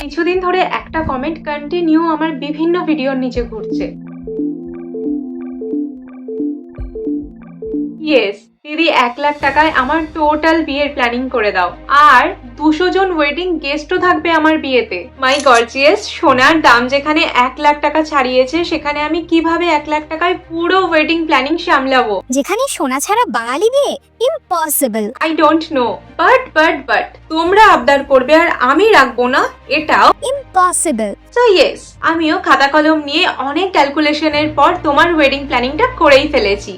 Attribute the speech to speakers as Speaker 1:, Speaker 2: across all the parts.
Speaker 1: কিছুদিন ধরে একটা কমেন্ট কন্টিনিউ আমার বিভিন্ন ভিডিওর নিচে ঘুরছে। ইয়েস দিদি এক লাখ টাকায় আমার টোটাল বিয়ের প্ল্যানিং করে দাও। আর দুশো জন ওয়েডিং গেস্টও থাকবে আমার বিয়েতে। মাই গর্জিয়াস সোনার দাম যেখানে এক লাখ টাকা ছাড়িয়েছে সেখানে আমি কীভাবে এক লাখ টাকায় পুরো ওয়েডিং প্ল্যানিং সামলাবো?
Speaker 2: যেখানে সোনা ছাড়া বাঙালি বিয়ে impossible
Speaker 1: I don't know but but but তোমরা আবদার করবে আর আমি রাখব না এটাও
Speaker 2: ইম্পসিবল
Speaker 1: সো ইয়েস আমিও খাতা কলম নিয়ে অনেক ক্যালকুলেশনের পর তোমার ওয়েডিং প্ল্যানিংটা করেই ফেলেছি।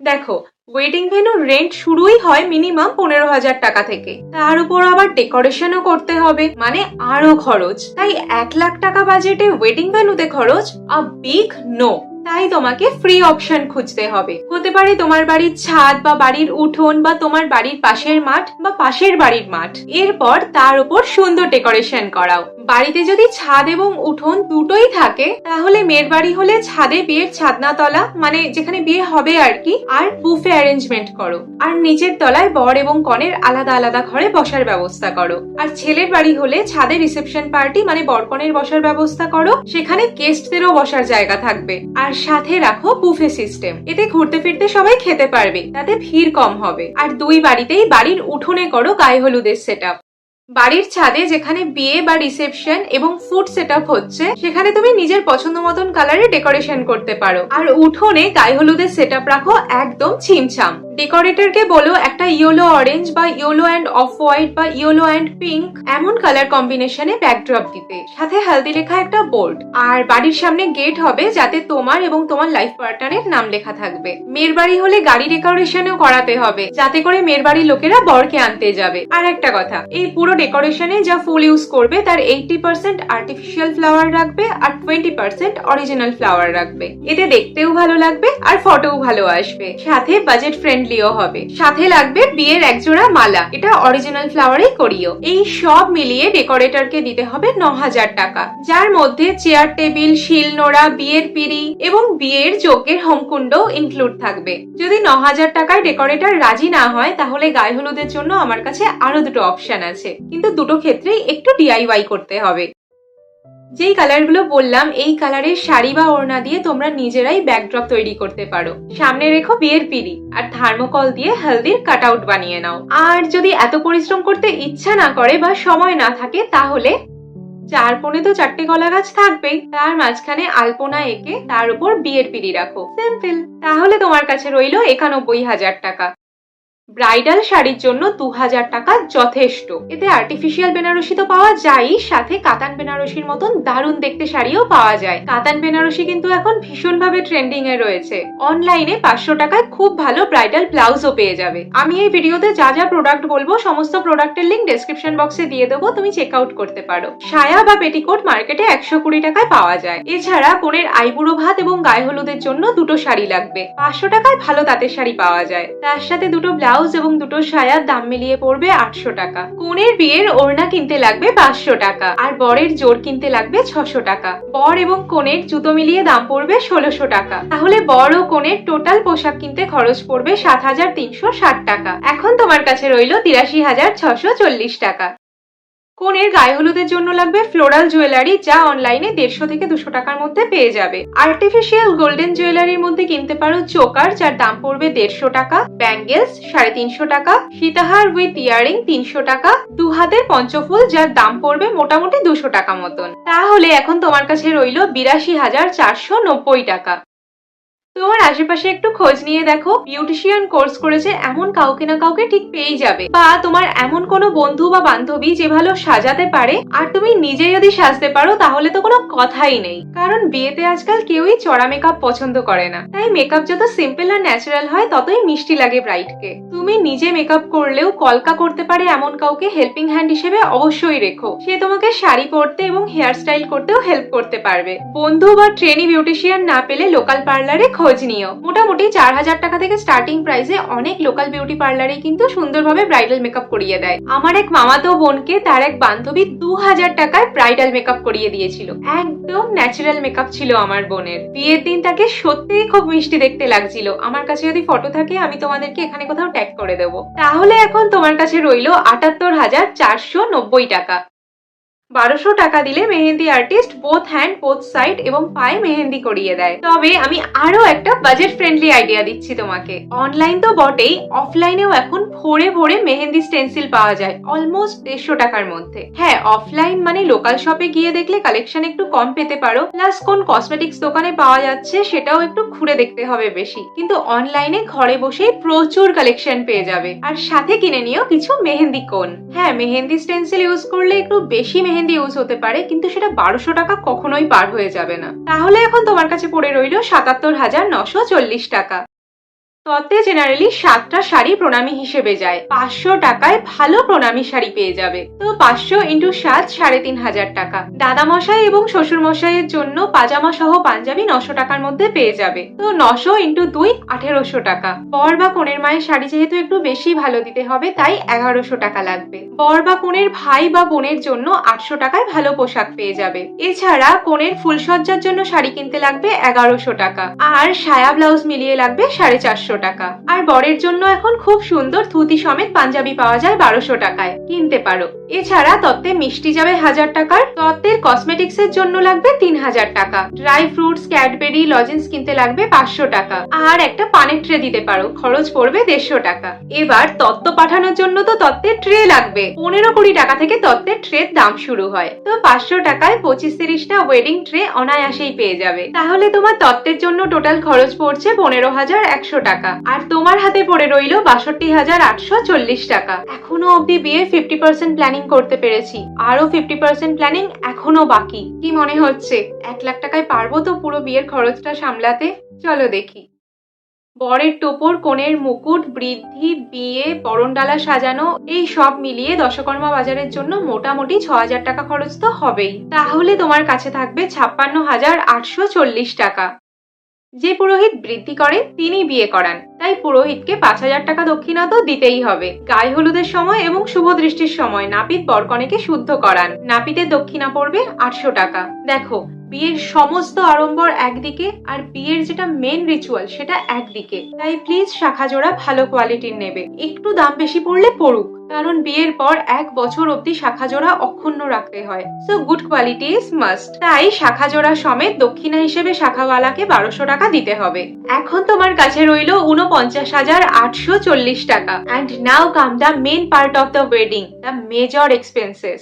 Speaker 1: দেখো ওয়েডিং ভেন্যু রেন্ট শুরুই হয় মিনিমাম পনেরো হাজার টাকা থেকে। তার উপর আবার ডেকোরেশনও করতে হবে মানে আরও খরচ। তাই এক লাখ টাকা বাজেটে ওয়েডিং ভেন্যুতে খরচ আ বিগ নো তাই তোমাকে ফ্রি অপশন খুঁজতে হবে। হতে পারে তোমার বাড়ির ছাদ বা বাড়ির উঠোন বা তোমার বাড়ির পাশের মাঠ বা পাশের বাড়ির মাঠ। এরপর তার উপর সুন্দর ডেকোরেশন করাও। বাড়িতে যদি ছাদ এবং উঠোন দুটোই থাকে, তাহলে মেয়ের বাড়ি হলে ছাদে বিয়ের ছাদনাতলা মানে যেখানে বিয়ে হবে আর কি, আর বুফে অ্যারেঞ্জমেন্ট করো। আর নিচের তলায় বর এবং কনের আলাদা আলাদা ঘরে বসার ব্যবস্থা করো। আর ছেলের বাড়ি হলে ছাদে রিসেপশন পার্টি মানে বরকনের বসার ব্যবস্থা করো, সেখানে গেস্টদেরও বসার জায়গা থাকবে। আর সাথে রাখো বুফে সিস্টেম এতে ঘুরতে ফিরতে সবাই খেতে পারবে, তাতে ভিড় কম হবে। আর দুই বাড়িতেই বাড়ির উঠোনে করো গায়ে হলুদের সেট বাড়ির ছাদে যেখানে বিয়ে বা রিসেপশন এবং ফুড সেট হচ্ছে, সেখানে তুমি নিজের পছন্দ মতন কালারে ডেকোরেশন করতে পারো। আর উঠোনে গায়ে হলুদের সেট রাখো একদম ছিমছাম। ডেকোরেটরকে বলো, একটা ইয়েলো অরেঞ্জ বা ইয়েলো অ্যান্ড অফ হোয়াইট বা ইয়েলো অ্যান্ড পিঙ্ক এমন কালার কম্বিনেশনে ব্যাকড্রপ দিতে। সাথে হালদি লেখা একটা বোর্ড আর বাড়ির সামনে গেট হবে যাতে তোমার এবং তোমার লাইফ পার্টনারের নাম লেখা থাকবে। মেয়ের বাড়ি হলে গাড়ি ডেকোরেশনও করাতে হবে, যাতে করে মেয়ের বাড়ির লোকেরা বরকে আনতে যাবে। আর একটা কথা, এই পুরো ডেকোরেশনে যা ফুল ইউজ করবে তার এইটি পার্সেন্ট আর্টিফিশিয়াল ফ্লাওয়ার রাখবে আর টোয়েন্টি পার্সেন্ট অরিজিনাল ফ্লাওয়ার রাখবে। এতে দেখতেও ভালো লাগবে আর ফটোও ভালো আসবে। সাথে বাজেট ফ্রেন্ডলিও হবে। সাথে লাগবে বিয়ের একজোড়া মালা। এটা অরিজিনাল ফ্লাওয়ারেই করিও। এই সব মিলিয়ে ডেকোরেটরকে দিতে হবে ন হাজার টাকা। যার মধ্যে চেয়ার টেবিল শিল নোড়া, বিয়ের পিড়ি এবং বিয়ের যজ্ঞের হোমকুণ্ড ইনক্লুড থাকবে। যদি ন হাজার টাকায় ডেকোরেটর রাজি না হয়, তাহলে গায়ে হলুদের জন্য আমার কাছে আরও দুটো অপশন আছে। কিন্তু দুটো ক্ষেত্রেই একটু ডিআইওয়াই করতে হবে। যেই কালারগুলো বললাম, এই কালারের শাড়ি বা ওড়না দিয়ে তোমরা নিজেরাই ব্যাকড্রপ তৈরি করতে পারো। সামনে রেখো বিয়ের পিড়ি আর থার্মোকল দিয়ে হলদির কাট আউট বানিয়ে নাও। আর যদি এত পরিশ্রম করতে ইচ্ছা না করে বা সময় না থাকে, তাহলে চার কোণে তো চারটে কলা গাছ থাকবেই, তার মাঝখানে আলপনা এঁকে তার উপর বিয়ের পিড়ি রাখো। সিম্পল তাহলে তোমার কাছে রইল একানব্বই হাজার টাকা। ব্রাইডাল শাড়ির জন্য দু হাজার টাকা যথেষ্ট। এতে আর্টিফিশিয়াল বেনারসি তো পাওয়া যায়ই, সাথে কাতান বেনারসির মতন দারুণ দেখতে শাড়িও পাওয়া যায়। কাতান বেনারসি কিন্তু এখন ভীষণভাবে ট্রেন্ডিং এ রয়েছে। অনলাইনে পাঁচশো টাকায় খুব ভালো ব্রাইডাল ব্লাউজও পেয়ে যাবে। আমি এই ভিডিওতে যা যা প্রোডাক্ট বলব, সমস্ত প্রোডাক্টের লিঙ্ক ডেসক্রিপশন বক্সে দিয়ে দেবো, তুমি চেক আউট করতে পারো। সায়া বা পেটিকোট মার্কেটে একশো কুড়ি টাকায় পাওয়া যায়। এছাড়া কোনের আইবুড়ো ভাত এবং গায়ে হলুদের জন্য দুটো শাড়ি লাগবে। পাঁচশো টাকায় ভালো তাঁতের শাড়ি পাওয়া যায়। তার সাথে দুটো ব্লাউজ এবং দুটো সায়ার দাম মিলিয়ে পড়বে আটশো টাকা। কনের বিয়ের ওড়না কিনতে লাগবে পাঁচশো টাকা আর বরের জোর কিনতে লাগবে ছশো টাকা। বর এবং কনের জুতো মিলিয়ে দাম পড়বে ষোলোশো টাকা। তাহলে বর ও কনের টোটাল পোশাক কিনতে খরচ পড়বে সাত হাজার তিনশো ষাট টাকা। এখন তোমার কাছে রইল তিরাশি হাজার ছশো চল্লিশ টাকা। কনের গায়ে হলুদের জন্য লাগবে ফ্লোরাল জুয়েলারি, যা অনলাইনে দেড়শো থেকে দুশো টাকার মধ্যে পেয়ে যাবে। আর্টিফিশিয়াল গোল্ডেন জুয়েলারির মধ্যে কিনতে পারো চোকার, যার দাম পড়বে দেড়শো টাকা, ব্যাঙ্গেলস সাড়ে তিনশো টাকা, সীতাহার উইথ ইয়ারিং তিনশো টাকা দু হাতের পঞ্চফুল, যার দাম পড়বে মোটামুটি দুশো টাকা মতন। তাহলে এখন তোমার কাছে রইল বিরাশি হাজার চারশো নব্বই টাকা। তোমার আশেপাশে একটু খোঁজ নিয়ে দেখো বিউটিশিয়ান কোর্স করেছে, এমন কাউকে না কাউকে ঠিক পেয়েই যাবে। বা তোমার এমন কোনো বন্ধু বা বান্ধবী যে ভালো সাজাতে পারে, আর তুমি নিজে যদি সাজতে পারো, তাহলে তো কোনো কথাই নেই। কারণ বিয়েতে আজকাল কেউই চড়া মেকআপ পছন্দ করে না। তাই মেকআপ যত সিম্পল আর ন্যাচারাল হয়, ততই মিষ্টি লাগে ব্রাইডকে তুমি নিজে মেকআপ করলেও কলকা করতে পারে এমন কাউকে হেল্পিং হ্যান্ড হিসেবে অবশ্যই রেখো। সে তোমাকে শাড়ি পরতে এবং হেয়ার স্টাইল করতেও হেল্প করতে পারবে। বন্ধু বা ট্রেনি বিউটিশিয়ান না পেলে লোকাল পার্লারে খোঁজ নিও। মোটামুটি চার হাজার টাকা থেকে স্টার্টিং প্রাইসে অনেক লোকাল বিউটি পার্লারে কিন্তু সুন্দরভাবে ব্রাইডাল মেকআপ করিয়ে দেয়। আমার এক মামাতো বোনকে তার এক বান্ধবী দু হাজার টাকায় ব্রাইডাল মেকআপ করিয়ে দিয়েছিল। একদম ন্যাচারাল মেকআপ ছিল আমার বোনের। বিয়ের দিন তাকে সত্যিই খুব মিষ্টি দেখতে লাগছিল। আমার কাছে যদি ফটো থাকে, আমি তোমাদেরকে এখানে কোথাও ট্যাগ করে দেবো। তাহলে এখন তোমার কাছে রইল আটাত্তর হাজার চারশো নব্বই টাকা। বারোশো টাকা দিলে mehendi artist both hand both side এবং পায়ে মেহেন্দি করিয়ে দেয়। তবে আমি আরও একটা বাজেট ফ্রেন্ডলি আইডিয়া দিচ্ছি তোমাকে। অনলাইন তো বটেই অফলাইনেও এখন ভোরে ভোরে মেহেন্দি স্টেন্সিল পাওয়া যায় অলমোস্ট দেড়শো টাকার মধ্যে। হ্যাঁ অফলাইন মানে লোকাল শপে গিয়ে দেখলে কালেকশন একটু কম পেতে পারো প্লাস কোন কসমেটিক্স দোকানে পাওয়া যাচ্ছে সেটাও একটু ঘুরে দেখতে হবে বেশি। কিন্তু অনলাইনে ঘরে বসেই প্রচুর কালেকশন পেয়ে যাবে। আর সাথে কিনে নিও কিছু মেহেন্দি কোন। হ্যাঁ মেহেন্দি স্টেন্সিল ইউজ করলে একটু বেশি মেহেন্দি ইউজ হতে পারে, কিন্তু সেটা বারোশো টাকা কখনোই পার হয়ে যাবে না। তাহলে এখন তোমার কাছে পড়ে রইল সাতাত্তর হাজার নশো চল্লিশ টাকা। তত্ত্বে জেনারেলি সাতটা শাড়ি প্রণামী হিসেবে যায়। পাঁচশো টাকায় ভালো প্রণামী শাড়ি পেয়ে যাবে। তো পাঁচশো ইন্টু সাত, সাড়ে তিন হাজার টাকা। দাদা মশাই এবং শ্বশুর মশাইয়ের জন্য পাজামা সহ পাঞ্জাবি নশো টাকার মধ্যে পেয়ে যাবে। তো নশো ইন্টু দুই, আঠেরোশো টাকা। বর বা কনের মায়ের শাড়ি যেহেতু একটু বেশি ভালো দিতে হবে, তাই এগারোশো টাকা লাগবে। বর বা কনের ভাই বা বোনের জন্য আটশো টাকায় ভালো পোশাক পেয়ে যাবে। এছাড়া কনের ফুলসজ্জার জন্য শাড়ি কিনতে লাগবে এগারোশো টাকা। আর সায়া ব্লাউজ মিলিয়ে লাগবে সাড়ে চারশো টাকা। আর বরের জন্য এখন খুব সুন্দর ধুতি সমেত পাঞ্জাবি পাওয়া যায় বারোশো টাকায়। কিনতে পারো। এছাড়া তত্ত্বে মিষ্টি যাবে হাজার টাকার। তত্ত্বের কসমেটিক্স এর জন্য লাগবে তিন হাজার টাকা। ড্রাই ফ্রুটস ক্যাডবেরি লজেন্স কিনতে লাগবে পাঁচশো টাকা। আর একটা পানের ট্রে দিতে পারো। খরচ পড়বে দেড়শো টাকা। এবার তত্ত্ব পাঠানোর জন্য তো তত্ত্বের ট্রে লাগবে। পনেরো কুড়ি টাকা থেকে তত্ত্বের ট্রের দাম শুরু হয়। তো পাঁচশো টাকায় পঁচিশ তিরিশটা ওয়েডিং ট্রে অনায়াসেই পেয়ে যাবে। তাহলে তোমার তত্ত্বের জন্য টোটাল খরচ পড়ছে পনেরো হাজার একশো টাকা। আর তোমার হাতে পড়ে রইল বাষট্টি হাজার আটশো চল্লিশ টাকা। এখনও অবধি বিয়ে ফিফটি পার্সেন্ট প্ল্যানিং করতে পেরেছি। আরও ফিফটি পার্সেন্ট প্ল্যানিং এখনও বাকি। কি মনে হচ্ছে? এক লাখ টাকায় পারব তো পুরো বিয়ের খরচটা সামলাতে? চলো দেখি। বরের টোপর, কনের মুকুট, বৃদ্ধি, বিয়ে বরণডালা সাজানো, এই সব মিলিয়ে দশকর্মা বাজারের জন্য মোটামুটি ছ হাজার টাকা খরচ তো হবেই। তাহলে তোমার কাছে থাকবে ছাপ্পান্ন হাজার আটশো চল্লিশ টাকা। যে পুরোহিত বৃদ্ধি করে তিনি বিয়ে করান। তাই পুরোহিতকে পাঁচ হাজার টাকা দক্ষিণা তো দিতেই হবে। গায়ে হলুদের সময় এবং শুভ দৃষ্টির সময় নাপিত বরকনেকে শুদ্ধ করান। নাপিতের দক্ষিণা পড়বে আটশো টাকা। দেখো, বিয়ের সমস্ত আড়ম্বর একদিকে আর বিয়ের যেটা মেন রিচুয়াল সেটা একদিকে। তাই প্লিজ শাখা জোড়া ভালো কোয়ালিটির নেবে। একটু দাম বেশি পড়লে পড়ুক। কারণ বিয়ের পর এক বছর অব্দি শাখা জোড়া অক্ষুণ্ণ রাখতে হয়। So good quality is must তাই শাখা জোড়া সমেত দক্ষিণা হিসেবে শাখাওয়ালাকে বারোশো টাকা দিতে হবে। এখন তোমার কাছে রইল উনপঞ্চাশ হাজার আটশো চল্লিশ টাকা। And now come the main part of the wedding the major expenses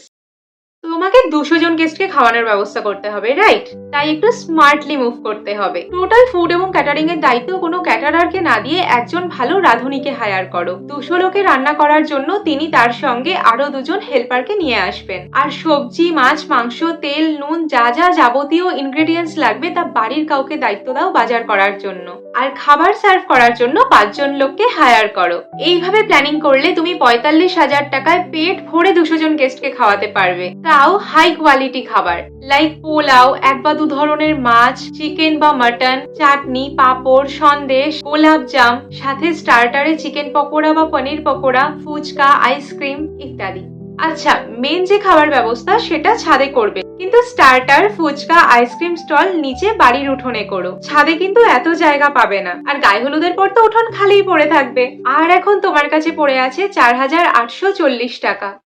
Speaker 1: তোমাকে দুশো জন গেস্টকে খাওয়ানোর ব্যবস্থা করতে হবে রাইট তাই একটু স্মার্টলি মুভ করতে হবে। টোটাল ফুড এবং ক্যাটারিং এর দায়িত্ব কোনো ক্যাটারারকে না দিয়ে একজন ভালো রাঁধুনিকে হায়ার করো। দুশো লোকে রান্না করার জন্য তিনি তার সঙ্গে আরও দুজন হেল্পারকে নিয়ে আসবেন। আর সবজি, মাছ, মাংস, তেল, নুন, যা যা যাবতীয় ইনগ্রেডিয়েন্টস লাগবে তা বাড়ির কাউকে দায়িত্ব দাও বাজার করার জন্য। আর খাবার সার্ভ করার জন্য পাঁচজন লোককে হায়ার করো। এইভাবে প্ল্যানিং করলে তুমি পঁয়তাল্লিশ হাজার টাকায় পেট ভরে দুশো জন গেস্টকে খাওয়াতে পারবে। তাও হাই কোয়ালিটি খাবার। লাইক পোলাও, এক বা দু ধরনের মাছ চিকেন বা মাটন চাটনি, পাঁপড়, সন্দেশ, গোলাপ জাম, সাথে স্টার্টারে চিকেন পকোড়া বা পনির পকোড়া, ফুচকা আইসক্রিম ইত্যাদি। আচ্ছা মেন যে খাবার ব্যবস্থা সেটা ছাদে করবে। কিন্তু স্টার্টার ফুচকা আইসক্রিম স্টল নিচে বাড়ির উঠোনে করো। ছাদে কিন্তু এত জায়গা পাবে না। আর গায়ে হলুদের পর তো উঠোন খালিই পড়ে থাকবে। আর এখন তোমার কাছে পড়ে আছে চার হাজার আটশো চল্লিশ টাকা।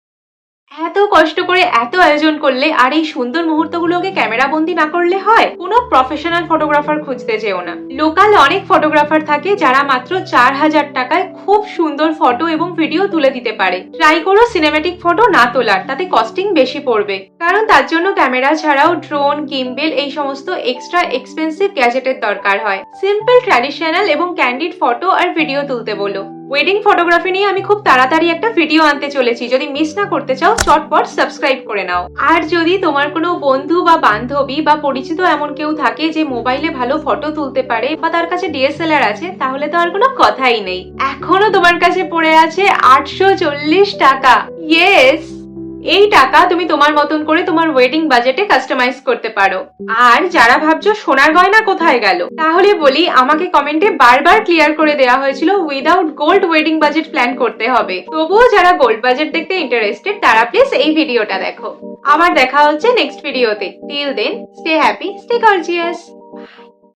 Speaker 1: এত কষ্ট করে এত আয়োজন করলে আর এই সুন্দর মুহূর্তগুলোকে ক্যামেরা বন্দি না করলে হয়? কোনো প্রফেশনাল ফটোগ্রাফার খুঁজতে যেও না। লোকাল অনেক ফটোগ্রাফার থাকে যারা মাত্র চার হাজার টাকায় খুব সুন্দর ফটো এবং ভিডিও তুলে দিতে পারে। ট্রাই করো সিনেমেটিক ফটো না তোলার, তাতে কস্টিং বেশি পড়বে। কারণ তার জন্য ক্যামেরা ছাড়াও ড্রোন গিম্বেল এই সমস্ত এক্সট্রা এক্সপেন্সিভ গ্যাজেটের দরকার হয়। সিম্পল ট্র্যাডিশনাল এবং ক্যান্ডিড ফটো আর ভিডিও তুলতে বলো। ওয়েডিং ফটোগ্রাফি নিয়ে আমি খুব তাড়াতাড়ি একটা ভিডিও আনতে চলেছি। যদি মিস না করতে চাও, চটপট সাবস্ক্রাইব করে নাও। আর যদি তোমার কোনো বন্ধু বা বান্ধবী বা পরিচিত এমন কেউ থাকে যে মোবাইলে ভালো ফটো তুলতে পারে বা তার কাছে ডিএসএলআর আছে, তাহলে তো আর কোনো কথাই নেই। এখনও তোমার কাছে পড়ে আছে আটশো চল্লিশ টাকা। ইয়েস এই টাকা তুমি তোমার মতন করে তোমার ওয়েডিং বাজেটে কাস্টমাইজ করতে পারো। আর যারা ভাবছ সোনার গয়না কোথায় গেল, তাহলে বলি আমাকে কমেন্টে বারবার ক্লিয়ার করে দেওয়া হয়েছিল without gold wedding budget plan করতে হবে। তবুও যারা গোল্ড বাজেট দেখতে ইন্টারেস্টেড তারা প্লিজ এই ভিডিওটা দেখো। আবার দেখা হচ্ছে নেক্সট ভিডিওতে till then stay happy stay gorgeous